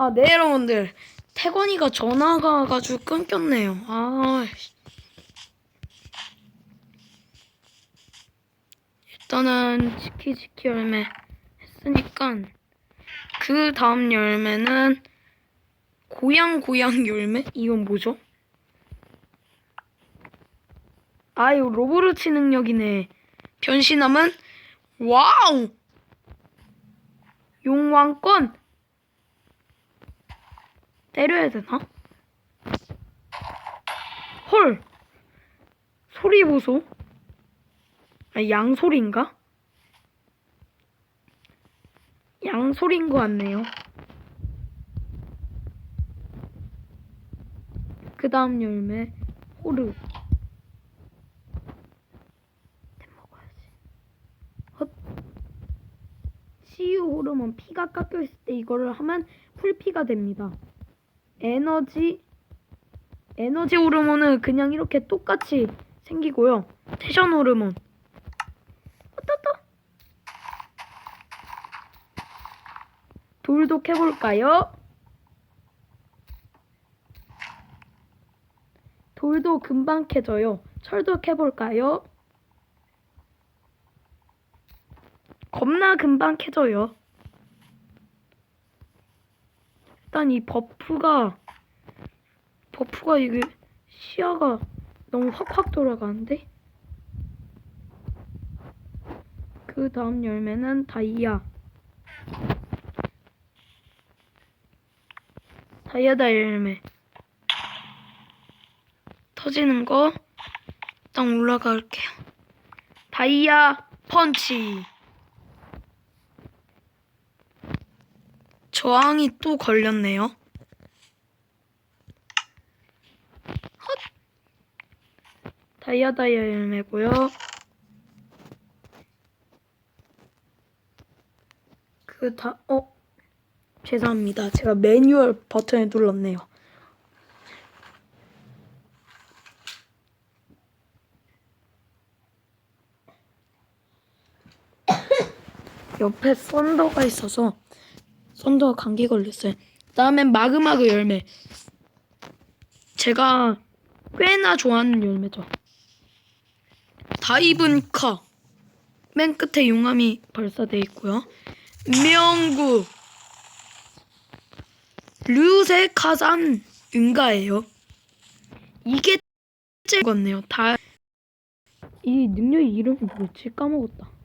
아, 네, 여러분들. 태권이가 전화가 와가지고 끊겼네요. 아, 씨. 일단은 지키지키 열매 했으니까 그 다음 열매는 고양 고양 열매? 이건 뭐죠? 아, 이거 로보르치 능력이네. 변신함은 와우! 용왕권 때려야 되나? 헐 소리 보소 아 양소리인가? 양소리인 것 같네요 그 다음 열매 호르 치유 호르몬 피가 깎여 있을 때 이거를 하면 풀피가 됩니다. 에너지 에너지 호르몬은 그냥 이렇게 똑같이 생기고요. 텐션 호르몬. 어떠떠? 돌도 캐볼까요? 돌도 금방 캐져요. 철도 캐볼까요? 겁나 금방 캐져요. 일단 이 버프가 버프가 이게 시야가 너무 확확 돌아가는데? 그 다음 열매는 다이아. 다이아다 열매. 터지는 거 일단 올라갈게요. 다이아 펀치 저항이 또 걸렸네요. 헛! 다이아 다이아 열매고요. 그 다, 어? 죄송합니다. 제가 매뉴얼 버튼을 눌렀네요. 옆에 썬더가 있어서 썬더가 감기 걸렸어요. 다음엔 마그마그 열매. 제가 꽤나 좋아하는 열매죠. 다이븐카. 맨 끝에 용암이 발사돼 있고요. 명구. 류세 카산 은가예요. 이게 찍었네요. 다. 이 능력 이름이 뭐지? 까먹었다.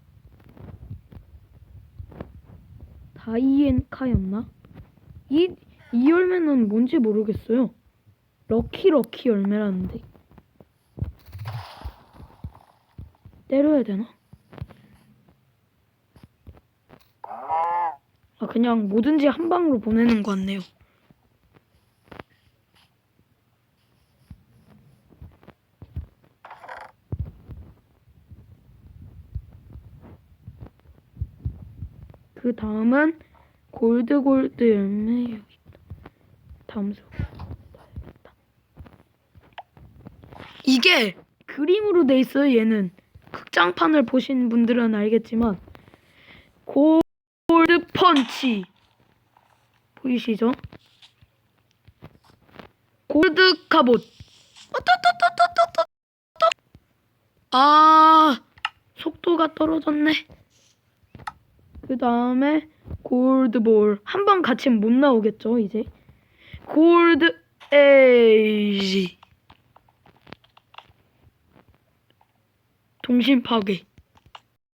다이앤카였나? 이, 이 열매는 뭔지 모르겠어요. 럭키 럭키 열매라는데. 때려야 되나? 아, 그냥 뭐든지 한 방으로 보내는 것 같네요. 그 다음은 골드 골드 열매 여기 있다. 다음 수. 이게 그림으로 돼 있어요. 얘는 극장판을 보신 분들은 알겠지만 골드 펀치 보이시죠? 골드 갑옷. 아 속도가 떨어졌네. 그 다음에 골드볼. 한번 같이는 못 나오겠죠 이제? 골드 에이지. 동심 파괴